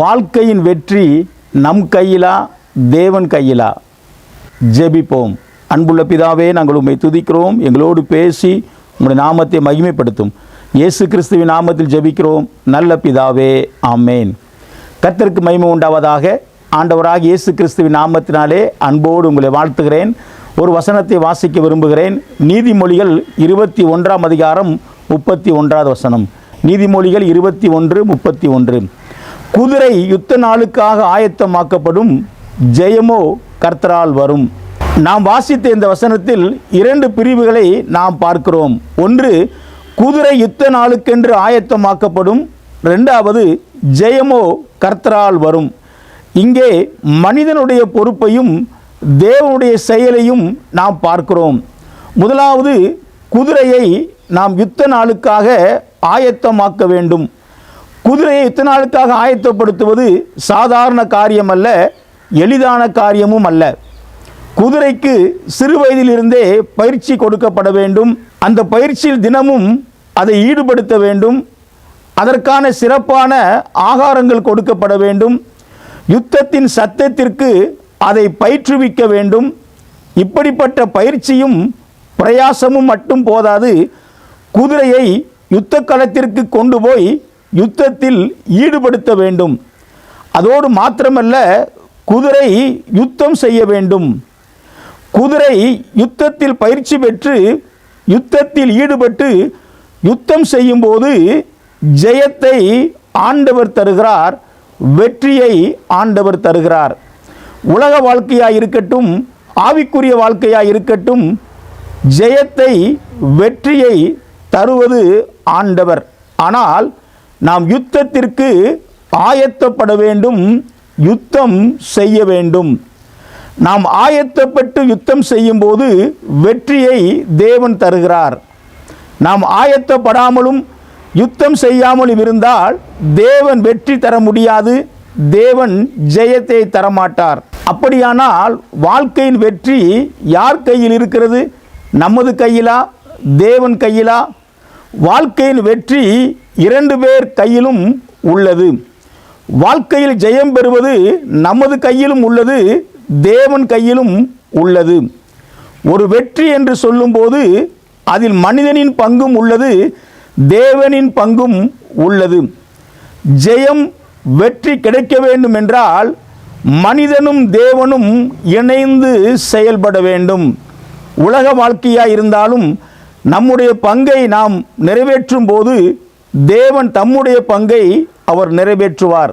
வாழ்க்கையின் வெற்றி நம் கையிலா தேவன் கையிலா? ஜெபிப்போம். அன்புள்ள பிதாவே நாங்கள் உண்மை துதிக்கிறோம். எங்களோடு பேசி உங்களுடைய நாமத்தை மகிமைப்படுத்தும். இயேசு கிறிஸ்துவின் நாமத்தில் ஜெபிக்கிறோம். நல்ல பிதாவே ஆமேன். கத்திற்கு மகிமை உண்டாவதாக. ஆண்டவராக இயேசு கிறிஸ்துவின் நாமத்தினாலே அன்போடு உங்களை வாழ்த்துகிறேன். ஒரு வசனத்தை வாசிக்க விரும்புகிறேன். நீதிமொழிகள் இருபத்தி ஒன்றாம் அதிகாரம் முப்பத்தி ஒன்றாவது வசனம். நீதிமொழிகள் இருபத்தி ஒன்று முப்பத்தி ஒன்று. குதிரை யுத்த நாளுக்காக ஆயத்தமாக்கப்படும் ஜெயமோ கர்த்தரால் வரும். நாம் வாசித்த இந்த வசனத்தில் இரண்டு பிரிவுகளை நாம் பார்க்கிறோம். ஒன்று குதிரை யுத்த நாளுக்கென்று ஆயத்தமாக்கப்படும். ரெண்டாவது ஜெயமோ கர்த்தரால் வரும். இங்கே மனிதனுடைய பொறுப்பையும் தேவனுடைய செயலையும் நாம் பார்க்கிறோம். முதலாவது குதிரையை நாம் யுத்த நாளுக்காக ஆயத்தமாக்க வேண்டும். குதிரையை இத்தனை நாளுக்காக ஆயத்தப்படுத்துவது சாதாரண காரியம் அல்ல எளிதான காரியமும் அல்ல. குதிரைக்கு சிறு வயதிலிருந்தே பயிற்சி கொடுக்கப்பட வேண்டும். அந்த பயிற்சியில் தினமும் அதை ஈடுபடுத்த வேண்டும். அதற்கான சிறப்பான ஆகாரங்கள் கொடுக்கப்பட வேண்டும். யுத்தத்தின் சத்தத்திற்கு அதை பயிற்றுவிக்க வேண்டும். இப்படிப்பட்ட பயிற்சியும் பிரயாசமும் மட்டும் போதாது குதிரையை யுத்த களத்திற்கு கொண்டு போய் யுத்தத்தில் ஈடுபடுத்த வேண்டும். அதோடு மாத்திரமல்ல குதிரை யுத்தம் செய்ய வேண்டும். குதிரை யுத்தத்தில் பயிற்சி பெற்று யுத்தத்தில் ஈடுபட்டு யுத்தம் செய்யும்போது ஜெயத்தை ஆண்டவர் தருகிறார் வெற்றியை ஆண்டவர் தருகிறார். உலக வாழ்க்கையாக இருக்கட்டும் ஆவிக்குரிய வாழ்க்கையாக இருக்கட்டும் ஜெயத்தை வெற்றியை தருவது ஆண்டவர். ஆனால் நாம் யுத்தத்திற்கு ஆயத்தப்பட வேண்டும் யுத்தம் செய்ய வேண்டும். நாம் ஆயத்தப்பட்டு யுத்தம் செய்யும்போது வெற்றியை தேவன் தருகிறார். நாம் ஆயத்தப்படாமலும் யுத்தம் செய்யாமலும் இருந்தால் தேவன் வெற்றி தர முடியாது தேவன் ஜெயத்தை தரமாட்டார். அப்படியானால் வாழ்க்கையின் வெற்றி யார் கையில் இருக்கிறது? நமது கையிலா? தேவன் கையிலா? வாழ்க்கையின் வெற்றி இரண்டு பேர் கையிலும் உள்ளது. வாழ்க்கையில் ஜெயம் பெறுவது நமது கையிலும் உள்ளது தேவன் கையிலும் உள்ளது. ஒரு வெற்றி என்று சொல்லும்போது அதில் மனிதனின் பங்கும் உள்ளது தேவனின் பங்கும் உள்ளது. ஜெயம் வெற்றி கிடைக்க வேண்டும் என்றால் மனிதனும் தேவனும் இணைந்து செயல்பட வேண்டும். உலக வாழ்க்கையாக இருந்தாலும் நம்முடைய பங்கை நாம் நிறைவேற்றும் போது தேவன் தம்முடைய பங்கை அவர் நிறைவேற்றுவார்.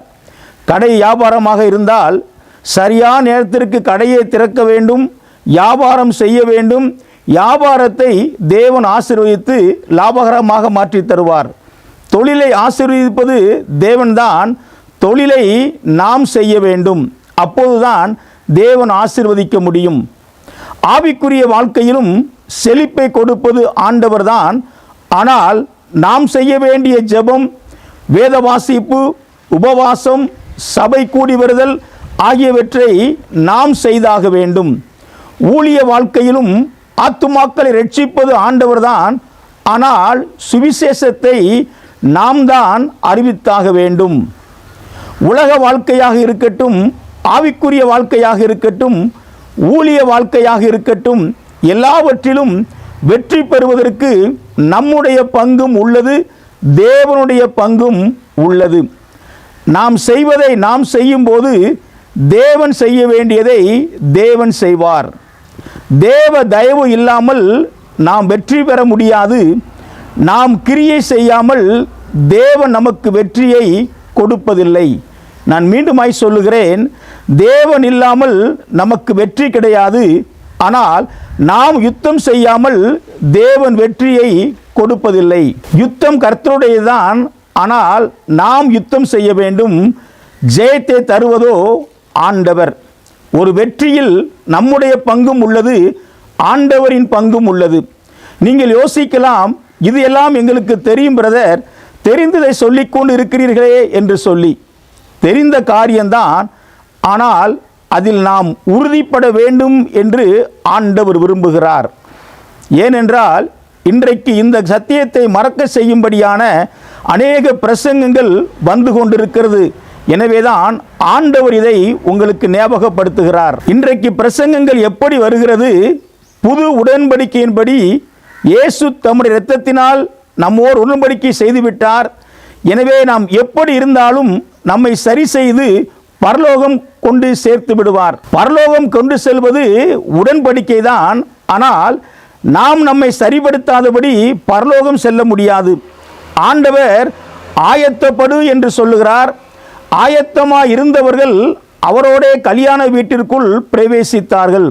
கடை வியாபாரமாக இருந்தால் சரியான நேரத்திற்கு கடையை திறக்க வேண்டும் வியாபாரம் செய்ய வேண்டும். வியாபாரத்தை தேவன் ஆசீர்வதித்து லாபகரமாக மாற்றி தருவார். தொழிலை ஆசீர்வதிப்பது தேவன்தான். தொழிலை நாம் செய்ய வேண்டும். அப்போதுதான் தேவன் ஆசீர்வதிக்க முடியும். ஆவிக்குரிய வாழ்க்கையிலும் செழிப்பை கொடுப்பது ஆண்டவர்தான். ஆனால் நாம் செய்ய வேண்டிய ஜெபம் வேத வாசிப்பு உபவாசம் சபை கூடி வருதல் ஆகியவற்றை நாம் செய்தாக வேண்டும். ஊழிய வாழ்க்கையிலும் ஆத்துமாக்களை ரட்சிப்பது ஆண்டவர்தான். ஆனால் சுவிசேஷத்தை நாம் தான் அறிவித்தாக வேண்டும். உலக வாழ்க்கையாக இருக்கட்டும் ஆவிக்குரிய வாழ்க்கையாக இருக்கட்டும் ஊழிய வாழ்க்கையாக இருக்கட்டும் எல்லாவற்றிலும் வெற்றி பெறுவதற்கு நம்முடைய பங்கும் உள்ளது தேவனுடைய பங்கும் உள்ளது. நாம் செய்வதை நாம் செய்யும்போது தேவன் செய்ய வேண்டியதை தேவன் செய்வார். தேவ தயவு இல்லாமல் நாம் வெற்றி பெற முடியாது. நாம் கிரியை செய்யாமல் தேவன் நமக்கு வெற்றியை கொடுப்பதில்லை. நான் மீண்டுமாய் சொல்லுகிறேன் தேவன் இல்லாமல் நமக்கு வெற்றி கிடையாது. ஆனால் நாம் யுத்தம் செய்யாமல் தேவன் வெற்றியை கொடுப்பதில்லை. யுத்தம் கர்த்தருடையதான் ஆனால் நாம் யுத்தம் செய்ய வேண்டும். ஜெயத்தை தருவதோ ஆண்டவர். ஒரு வெற்றியில் நம்முடைய பங்கும் உள்ளது ஆண்டவரின் பங்கும் உள்ளது. நீங்கள் யோசிக்கலாம் இது எல்லாம் எங்களுக்கு தெரியும் பிரதர். தெரிந்ததை சொல்லிக்கொண்டு இருக்கிறீர்களே என்று சொல்லி. தெரிந்த காரியம்தான். ஆனால் அதில் நாம் உறுதிப்பட வேண்டும் என்று ஆண்டவர் விரும்புகிறார். ஏனென்றால் இன்றைக்கு இந்த சத்தியத்தை மறக்க செய்யும்படியான அநேக பிரசங்கங்கள் வந்து கொண்டிருக்கிறது. எனவேதான் ஆண்டவர் இதை உங்களுக்கு ஞாபகப்படுத்துகிறார். இன்றைக்கு பிரசங்கங்கள் எப்படி வருகிறது? புது உடன்படிக்கையின்படி இயேசு தம்முடைய இரத்தத்தினால் நம்மோர் உடன்படிக்கை செய்துவிட்டார். எனவே நாம் எப்படி இருந்தாலும் நம்மை சரி செய்து பரலோகம் கொண்டு சேர்த்து விடுவார். பரலோகம் கொண்டு செல்வது உடன்படிக்கை தான் ஆனால் நாம் நம்மை சரிபடுத்தாதபடி பரலோகம் செல்ல முடியாது. ஆண்டவர் ஆயத்தப்படு என்று சொல்லுகிறார். ஆயத்தமாக இருந்தவர்கள் அவரோடே கல்யாண வீட்டிற்குள் பிரவேசித்தார்கள்.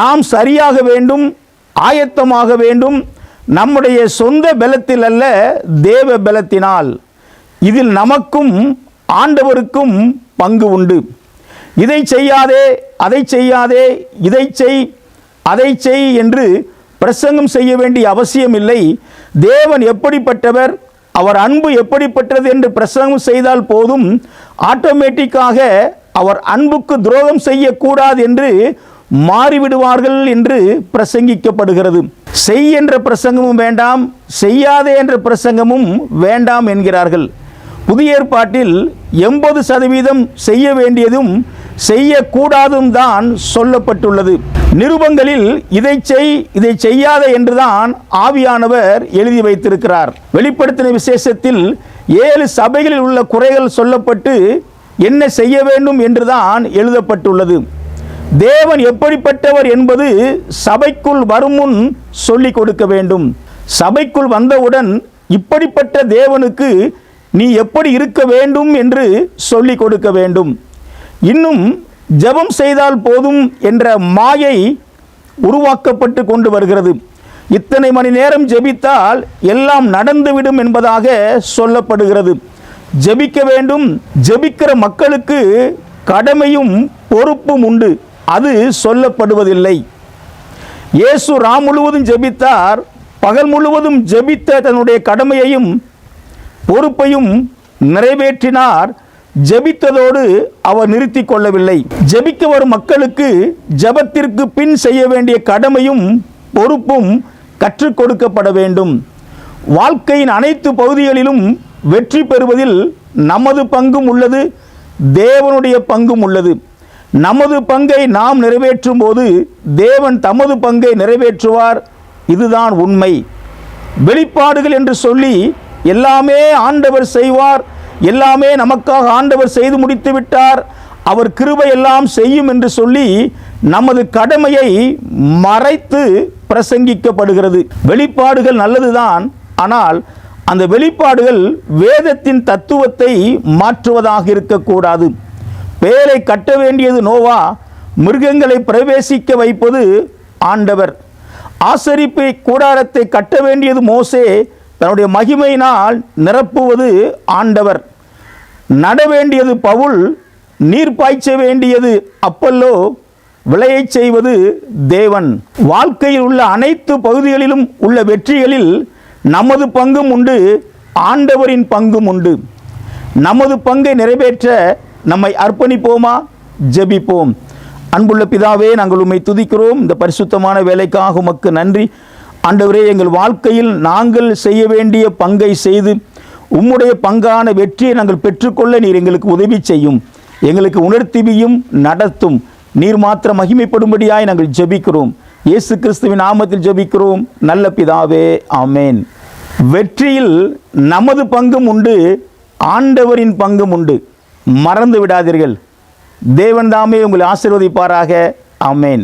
நாம் சரியாக வேண்டும் ஆயத்தமாக வேண்டும். நம்முடைய சொந்த பலத்தில் அல்ல தேவ பலத்தினால். இதில் நமக்கும் ஆண்டவருக்கும் பங்கு உண்டு. இதை செய்யாதே அதை செய்யாதே இதை செய் அதை செய் என்று பிரசங்கம் செய்ய வேண்டிய அவசியமில்லை தேவன் எப்படிப்பட்டவர் அவர் அன்பு எப்படிப்பட்டது என்று பிரசங்கம் செய்தால் போதும் ஆட்டோமேட்டிக்காக அவர் அன்புக்கு துரோகம் செய்யக்கூடாது என்று மாறிவிடுவார்கள் என்று பிரசங்கிக்கப்படுகிறது. செய் என்ற பிரசங்கமும் வேண்டாம் செய்யாதே என்ற பிரசங்கமும் வேண்டாம் என்கிறார்கள். புதிய ஏற்பாட்டில் எண்பது சதவீதம் செய்ய வேண்டியதும் செய்யக்கூடாதும் தான் சொல்லப்பட்டுள்ளது. நிருபங்களில் இதை செய் இதை செய்யாத என்றுதான் ஆவியானவர் எழுதி வைத்திருக்கிறார். வெளிப்படுத்தின விசேஷத்தில் ஏழு சபைகளில் உள்ள குறைகள் சொல்லப்பட்டு என்ன செய்ய வேண்டும் என்றுதான் எழுதப்பட்டுள்ளது. தேவன் எப்படிப்பட்டவர் என்பது சபைக்குள் வருமுன் சொல்லிக் கொடுக்க வேண்டும். சபைக்குள் வந்தவுடன் இப்படிப்பட்ட தேவனுக்கு நீ எப்படி இருக்க வேண்டும் என்று சொல்லிக் கொடுக்க வேண்டும். இன்னும் ஜெபம் செய்தால் போதும் என்ற மாயை உருவாக்கப்பட்டு கொண்டு வருகிறது. இத்தனை மணி நேரம் ஜெபித்தால் எல்லாம் நடந்துவிடும் என்பதாக சொல்லப்படுகிறது. ஜெபிக்க வேண்டும் ஜெபிக்கிற மக்களுக்கு கடமையும் பொறுப்பும் உண்டு அது சொல்லப்படுவதில்லை. இயேசு ராம் முழுவதும் ஜெபித்தார் பகல் முழுவதும் ஜெபித்த தன்னுடைய கடமையையும் பொறுப்பையும் நிறைவேற்றினார். ஜெபித்ததோடு அவர் நிறுத்தி கொள்ளவில்லை. ஜெபிக்க வரும் மக்களுக்கு ஜெபத்திற்கு பின் செய்ய வேண்டிய கடமையும் பொறுப்பும் கற்றுக் கொடுக்கப்பட வேண்டும். வாழ்க்கையின் அனைத்து பகுதிகளிலும் வெற்றி பெறுவதில் நமது பங்கும் உள்ளது தேவனுடைய பங்கும் உள்ளது. நமது பங்கை நாம் நிறைவேற்றும் போது தேவன் தமது பங்கை நிறைவேற்றுவார். இதுதான் உண்மை. வெளிப்பாடுகள் என்று சொல்லி எல்லாமே ஆண்டவர் செய்வார். எல்லாமே நமக்காக ஆண்டவர் செய்து முடித்து விட்டார். அவர் கிருபை எல்லாம் செய்யும் என்று சொல்லி நமது கடமையை மறைத்து பிரசங்கிக்கப்படுகிறது. வெளிப்பாடுகள் நல்லதுதான் ஆனால் அந்த வெளிப்பாடுகள் வேதத்தின் தத்துவத்தை மாற்றுவதாக இருக்கக்கூடாது. பேரை கட்ட வேண்டியது நோவா மிருகங்களை பிரவேசிக்க வைப்பது ஆண்டவர். ஆசரிப்பு கூடாரத்தை கட்ட வேண்டியது மோசே தன்னுடைய மகிமையினால் நிரப்புவது ஆண்டவர். நட வேண்டியது பவுல் நீர் பாய்ச்ச வேண்டியது அப்பல்லோ விளையச் செய்வது தேவன். வாழ்க்கையில் உள்ள அனைத்து பகுதிகளிலும் உள்ள வெற்றிகளில் நமது பங்கும் உண்டு ஆண்டவரின் பங்கும் உண்டு. நமது பங்கை நிறைவேற்ற நம்மை அர்ப்பணிப்போமா? ஜெபிப்போம். அன்புள்ள பிதாவே நாங்கள் உம்மை துதிக்கிறோம். இந்த பரிசுத்தமான வேலைக்காக உமக்கு நன்றி. ஆண்டவரே எங்கள் வாழ்க்கையில் நாங்கள் செய்ய வேண்டிய பங்கை செய்து உம்முடைய பங்கான வெற்றியை நாங்கள் பெற்றுக்கொள்ள நீர் எங்களுக்கு உதவி செய்யும். எங்களுக்கு உணர்த்திவியும் நடத்தும். நீர் மாத்திரம் மகிமைப்படும்படியாய் நாங்கள் ஜெபிக்கிறோம். இயேசு கிறிஸ்துவின் நாமத்தில் ஜெபிக்கிறோம். நல்ல பிதாவே ஆமேன். வெற்றியில் நமது பங்கும் உண்டு ஆண்டவரின் பங்கும் உண்டு. மறந்து விடாதீர்கள். தேவன்தாமே உங்களை ஆசீர்வதிப்பாராக. ஆமேன்.